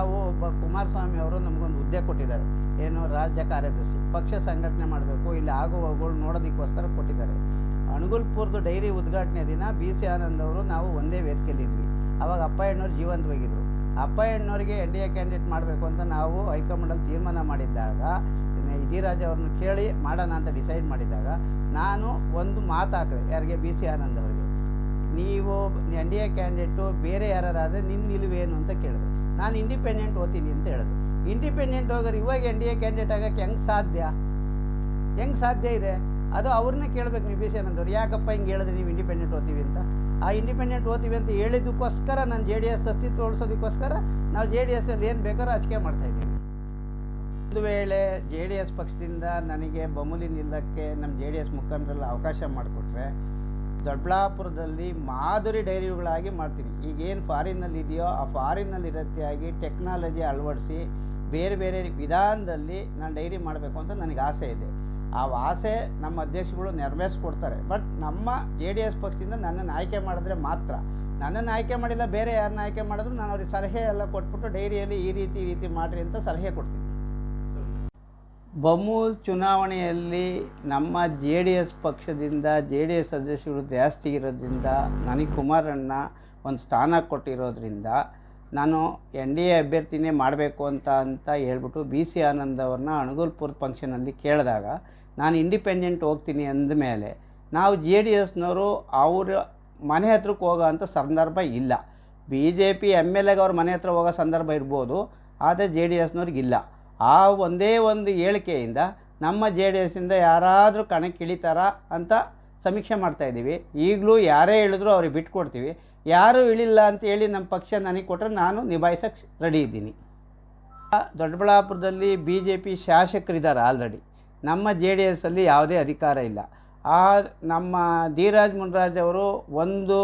ನಾವು ಒಬ್ಬ ಕುಮಾರಸ್ವಾಮಿ ಅವರು ನಮಗೊಂದು ಹುದ್ದೆ ಕೊಟ್ಟಿದ್ದಾರೆ. ಏನು ರಾಜ್ಯ ಕಾರ್ಯದರ್ಶಿ, ಪಕ್ಷ ಸಂಘಟನೆ ಮಾಡಬೇಕು, ಇಲ್ಲಿ ಆಗುವಗಳು ನೋಡೋದಕ್ಕೋಸ್ಕರ ಕೊಟ್ಟಿದ್ದಾರೆ. ಅಣಗುಲ್ಪುರದು ಡೈರಿ ಉದ್ಘಾಟನೆ ದಿನ ಬಿ ಸಿ ಆನಂದ್ ಅವರು ನಾವು ಒಂದೇ ವೇದಿಕೆಯಲ್ಲಿದ್ವಿ ಅವಾಗ ಅಪ್ಪ ಹೆಣ್ಣವ್ರು ಜೀವಂತವಾಗಿದ್ದರು ಅಪ್ಪ ಹೆಣ್ಣವ್ರಿಗೆ ಎನ್ ಡಿ ಎ ಕ್ಯಾಂಡಿಡೇಟ್ ಮಾಡಬೇಕು ಅಂತ ನಾವು ಹೈಕಮಾಂಡಲ್ಲಿ ತೀರ್ಮಾನ ಮಾಡಿದ್ದಾಗ ಇದಿರಾಜ್ ಅವ್ರನ್ನ ಕೇಳಿ ಮಾಡೋಣ ಅಂತ ಡಿಸೈಡ್ ಮಾಡಿದಾಗ ನಾನು ಒಂದು ಮಾತು ಹಾಕಿದೆ ಯಾರಿಗೆ? ಬಿ ಸಿ ಆನಂದ್ ಅವರಿಗೆ. ನೀವು ಎನ್ ಡಿ ಎ ಕ್ಯಾಂಡಿಡೇಟು ಬೇರೆ ಯಾರಾದ್ರೆ ನಿನ್ನ ನಿಲುವೇನು ಅಂತ ಕೇಳಿದೆ. ನಾನು ಇಂಡಿಪೆಂಡೆಂಟ್ ಓದ್ತೀನಿ ಅಂತ ಹೇಳೋದು. ಇಂಡಿಪೆಂಡೆಂಟ್ ಹೋಗೋರು ಇವಾಗ ಎನ್ ಡಿ ಎ ಕ್ಯಾಂಡಿಡೇಟ್ ಆಗೋಕ್ಕೆ ಹೆಂಗೆ ಸಾಧ್ಯ? ಹೆಂಗೆ ಸಾಧ್ಯ ಇದೆ? ಅದು ಅವ್ರನ್ನ ಕೇಳಬೇಕು ನೀವು ಬಿ ಸಿ ಆನಂದವ್ರು ಯಾಕಪ್ಪ ಹಿಂಗೆ ಹೇಳಿದ್ರೆ ನೀವು ಇಂಡಿಪೆಂಡೆಂಟ್ ಓದ್ತೀವಿ ಅಂತ? ಆ ಇಂಡಿಪೆಂಡೆಂಟ್ ಓದ್ತೀವಿ ಅಂತ ಹೇಳಿದ್ದಕ್ಕೋಸ್ಕರ ನಾನು ಜೆ ಡಿ ಎಸ್ ಅಸ್ತಿತ್ವ ಉಳಿಸೋದಕ್ಕೋಸ್ಕರ ನಾವು ಜೆ ಡಿ ಎಸ್ಸಲ್ಲಿ ಏನು ಬೇಕಾದ್ರೂ ಮಾಡ್ತಾ ಮಾಡ್ತಾಯಿದ್ದೀವಿ ಒಂದು ವೇಳೆ ಜೆ ಡಿ ಎಸ್ ಪಕ್ಷದಿಂದ ನನಗೆ ಬಮೂಲಿ ನಿಲ್ಲಕ್ಕೆ ನಮ್ಮ ಜೆ ಡಿ ಎಸ್ ಮುಖಂಡರೆಲ್ಲ ಅವಕಾಶ ಮಾಡಿಕೊಟ್ರೆ ದೊಡ್ಡಬಳ್ಳಾಪುರದಲ್ಲಿ ಮಾದರಿ ಡೈರಿಗಳಾಗಿ ಮಾಡ್ತೀನಿ. ಈಗೇನು ಫಾರಿನ್ನಲ್ಲಿ ಇದೆಯೋ ಆ ಫಾರಿನ್ನಲ್ಲಿ ರೀತಿಯಾಗಿ ಟೆಕ್ನಾಲಜಿ ಅಳವಡಿಸಿ ಬೇರೆ ಬೇರೆ ವಿಧಾನದಲ್ಲಿ ನಾನು ಡೈರಿ ಮಾಡಬೇಕು ಅಂತ ನನಗೆ ಆಸೆ ಇದೆ. ಆ ಆಸೆ ನಮ್ಮ ಅಧ್ಯಕ್ಷಗಳು ನೆರವೇರಿಸ್ಕೊಡ್ತಾರೆ. ಬಟ್ ನಮ್ಮ ಜೆ ಡಿ ಎಸ್ ಪಕ್ಷದಿಂದ ನನ್ನನ್ನು ಆಯ್ಕೆ ಮಾಡಿದ್ರೆ ಮಾತ್ರ. ನನ್ನನ್ನು ಆಯ್ಕೆ ಮಾಡಿಲ್ಲ, ಬೇರೆ ಯಾರನ್ನ ಆಯ್ಕೆ ಮಾಡಿದ್ರು ನಾನು ಅವ್ರಿಗೆ ಸಲಹೆ ಎಲ್ಲ ಕೊಟ್ಬಿಟ್ಟು ಡೈರಿಯಲ್ಲಿ ಈ ರೀತಿ ಈ ರೀತಿ ಮಾಡಿರಿ ಅಂತ ಸಲಹೆ ಕೊಡ್ತೀನಿ. ಬಮೂಲ್ ಚುನಾವಣೆಯಲ್ಲಿ ನಮ್ಮ ಜೆ ಡಿ ಎಸ್ ಪಕ್ಷದಿಂದ ಜೆ ಡಿ ಎಸ್ ಸದಸ್ಯರು ಜಾಸ್ತಿ ಇರೋದ್ರಿಂದ ನನಗೆ ಕುಮಾರಣ್ಣ ಒಂದು ಸ್ಥಾನ ಕೊಟ್ಟಿರೋದ್ರಿಂದ ನಾನು ಎನ್ ಡಿ ಎ ಅಭ್ಯರ್ಥಿನೇ ಮಾಡಬೇಕು ಅಂತ ಅಂತ ಹೇಳ್ಬಿಟ್ಟು ಬಿ ಸಿ ಆನಂದ್ ಅವ್ರನ್ನ ಅಣಗುಲ್ಪುರ್ ಫಂಕ್ಷನಲ್ಲಿ ಕೇಳಿದಾಗ ನಾನು ಇಂಡಿಪೆಂಡೆಂಟ್ ಹೋಗ್ತೀನಿ ಅಂದಮೇಲೆ ನಾವು ಜೆ ಡಿ ಎಸ್ನವರು ಅವರ ಮನೆ ಹತ್ರಕ್ಕೆ ಹೋಗೋ ಅಂಥ ಸಂದರ್ಭ ಇಲ್ಲ. B J P M L A ಅವ್ರ ಮನೆ ಹತ್ರ ಹೋಗೋ ಸಂದರ್ಭ ಇರ್ಬೋದು, ಆದರೆ ಜೆ ಡಿ ಎಸ್ನವ್ರಿಗಿಲ್ಲ ಆ ಒಂದೇ ಒಂದು ಹೇಳಿಕೆಯಿಂದ ನಮ್ಮ ಜೆ ಡಿ ಎಸ್ಸಿಂದ ಯಾರಾದರೂ ಕಣಕ್ಕಿಳಿತಾರ ಅಂತ ಸಮೀಕ್ಷೆ ಮಾಡ್ತಾಯಿದ್ದೀವಿ ಈಗಲೂ ಯಾರೇ ಹೇಳಿದ್ರು ಅವ್ರಿಗೆ ಬಿಟ್ಕೊಡ್ತೀವಿ ಯಾರೂ ಇಳಿಲ್ಲ ಅಂತ ಹೇಳಿ ನಮ್ಮ ಪಕ್ಷ ನನಗೆ ಕೊಟ್ಟರೆ ನಾನು ನಿಭಾಯಿಸೋಕ್ಕೆ ರೆಡಿ ಇದ್ದೀನಿ. ದೊಡ್ಡಬಳ್ಳಾಪುರದಲ್ಲಿ ಬಿ ಜೆ ಪಿ ಶಾಸಕರಿದ್ದಾರೆ ಆಲ್ರೆಡಿ. ನಮ್ಮ ಜೆ ಡಿ ಎಸ್ಸಲ್ಲಿ ಯಾವುದೇ ಅಧಿಕಾರ ಇಲ್ಲ. ಆ ನಮ್ಮ ಧೀರಾಜ್ ಮುನ್ರಾಜ್ ಅವರು ಒಂದು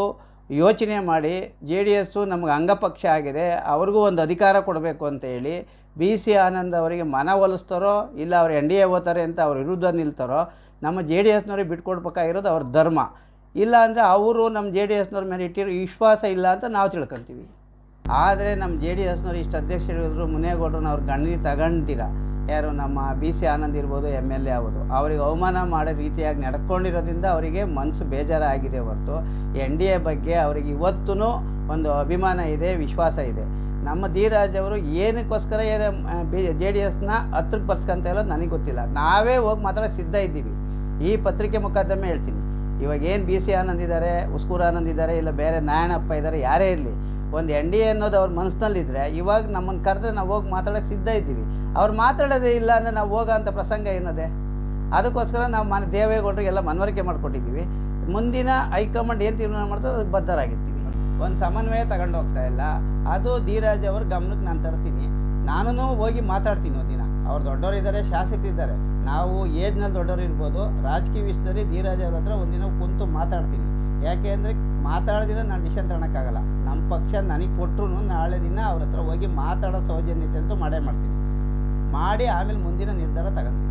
ಯೋಚನೆ ಮಾಡಿ ಜೆ ಡಿ ಎಸ್ಸು ನಮಗೆ ಅಂಗಪಕ್ಷ ಆಗಿದೆ, ಅವ್ರಿಗೂ ಒಂದು ಅಧಿಕಾರ ಕೊಡಬೇಕು ಅಂತ ಹೇಳಿ ಬಿ ಸಿ ಆನಂದ್ ಅವರಿಗೆ ಮನ ಒಲಿಸ್ತಾರೋ, ಇಲ್ಲ ಅವ್ರು ಎನ್ ಡಿ ಎ ಓದ್ತಾರೆ ಅಂತ ಅವ್ರ ವಿರುದ್ಧ ನಿಲ್ತಾರೋ, ನಮ್ಮ ಜೆ ಡಿ ಎಸ್ನವ್ರಿಗೆ ಬಿಟ್ಕೊಡ್ಬೇಕಾಗಿರೋದು ಅವ್ರ ಧರ್ಮ. ಇಲ್ಲ ಅಂದರೆ ಅವರು ನಮ್ಮ ಜೆ ಡಿ ಎಸ್ನವ್ರ ಮೇಲೆ ಇಟ್ಟಿರೋ ವಿಶ್ವಾಸ ಇಲ್ಲ ಅಂತ ನಾವು ತಿಳ್ಕೊತೀವಿ. ಆದರೆ ನಮ್ಮ ಜೆ ಡಿ ಎಸ್ನವ್ರು ಇಷ್ಟು ಅಧ್ಯಕ್ಷರಿದ್ರು, ಮುನೇಗೌಡರನ್ನ ಅವ್ರು ಗಣನಿ ತಗೊಂತೀರ ಯಾರು ನಮ್ಮ ಬಿ ಸಿ ಆನಂದ್ ಇರ್ಬೋದು, ಎಂ ಎಲ್ ಎ ಆಗೋದು ಅವ್ರಿಗೆ ಅವಮಾನ ಮಾಡೋ ರೀತಿಯಾಗಿ ನಡ್ಕೊಂಡಿರೋದ್ರಿಂದ ಅವರಿಗೆ ಮನಸ್ಸು ಬೇಜಾರಾಗಿದೆ ಹೊರತು. ಎನ್ ಡಿ ಎ ಬಗ್ಗೆ ಅವ್ರಿಗೆ ಇವತ್ತೂ ಒಂದು ಅಭಿಮಾನ ಇದೆ, ವಿಶ್ವಾಸ ಇದೆ. ನಮ್ಮ ಧೀರಾಜ್ ಅವರು ಏನಕ್ಕೋಸ್ಕರ ಏನು ಬಿ, ಜೆ ಡಿ ಎಸ್ನ ಹತ್ರಕ್ಕೆ ಬರ್ಸ್ಕೊಂತ ಇಲ್ಲೋ ನನಗೆ ಗೊತ್ತಿಲ್ಲ. ನಾವೇ ಹೋಗಿ ಮಾತಾಡೋಕ್ಕೆ ಸಿದ್ಧ ಇದ್ದೀವಿ. ಈ ಪತ್ರಿಕೆ ಮುಖಾಂತರ ಹೇಳ್ತೀನಿ. ಇವಾಗ ಏನು ಬಿ ಸಿ ಆನಂದ್ ಇದ್ದಾರೆ ಉಸ್ಕೂರ್ ಆನಂದ್ ಇದ್ದಾರೆ ಇಲ್ಲ ಬೇರೆ ನಾರಾಯಣಪ್ಪ ಇದ್ದಾರೆ ಯಾರೇ ಇರಲಿ, ಒಂದು ಎನ್ ಡಿ ಎ ಅನ್ನೋದು ಅವ್ರ ಮನಸ್ಸಿನಲ್ಲಿದ್ದರೆ ಇವಾಗ ನಮ್ಮನ್ನು ಕರೆದ್ರೆ ನಾವು ಹೋಗಿ ಮಾತಾಡೋಕ್ಕೆ ಸಿದ್ಧ ಇದ್ದೀವಿ. ಅವ್ರು ಮಾತಾಡೋದೇ ಇಲ್ಲ ಅಂದರೆ ನಾವು ಹೋಗೋ ಅಂಥ ಪ್ರಸಂಗ ಏನದೆ? ಅದಕ್ಕೋಸ್ಕರ ನಾವು ಮನೆ ದೇವೇಗೌಡರಿಗೆಲ್ಲ ಮನವರಿಕೆ ಮಾಡಿಕೊಟ್ಟಿದ್ದೀವಿ ಮುಂದಿನ ಹೈಕಮಾಂಡ್ ಏನು ತೀರ್ಮಾನ ಮಾಡ್ತದೆ ಅದಕ್ಕೆ ಬದ್ಧರಾಗಿರ್ತೀವಿ. ಒಂದು ಸಮನ್ವಯ ತಗೊಂಡು ಹೋಗ್ತಾ ಇಲ್ಲ. ಅದು ಧೀರಾಜ್ ಅವ್ರ ಗಮನಕ್ಕೆ ನಾನು ತರ್ತೀನಿ. ನಾನು ಹೋಗಿ ಮಾತಾಡ್ತೀನಿ ಒಂದಿನ. ಅವ್ರು ದೊಡ್ಡವರಿದ್ದಾರೆ ಶಾಸಕರಿದ್ದಾರೆ ನಾವು ಏಜ್ನಲ್ಲಿ ದೊಡ್ಡವರು ಇರ್ಬೋದು. ರಾಜಕೀಯ ವಿಷಯದಲ್ಲಿ ಧೀರಾಜ್ ಅವ್ರ ಹತ್ರ ಒಂದಿನ ಕುಂತು ಮಾತಾಡ್ತೀನಿ. ಯಾಕೆ ಅಂದರೆ ಮಾತಾಡಿದ್ರೆ ನಾನು ಡಿಶನ್ ತಗೊಳಕ್ಕಾಗಲ್ಲ ನಮ್ಮ ಪಕ್ಷ ನನಗೆ ಕೊಟ್ಟರು ನಾಳೆ ದಿನ ಅವ್ರ ಹತ್ರ ಹೋಗಿ ಮಾತಾಡೋ ಸೌಜನ್ಯತೆ ಅಂತೂ ಮಾಡೇ ಮಾಡ್ತೀನಿ. ಮಾಡಿ ಆಮೇಲೆ ಮುಂದಿನ ನಿರ್ಧಾರ ತಗೊಂತೀನಿ.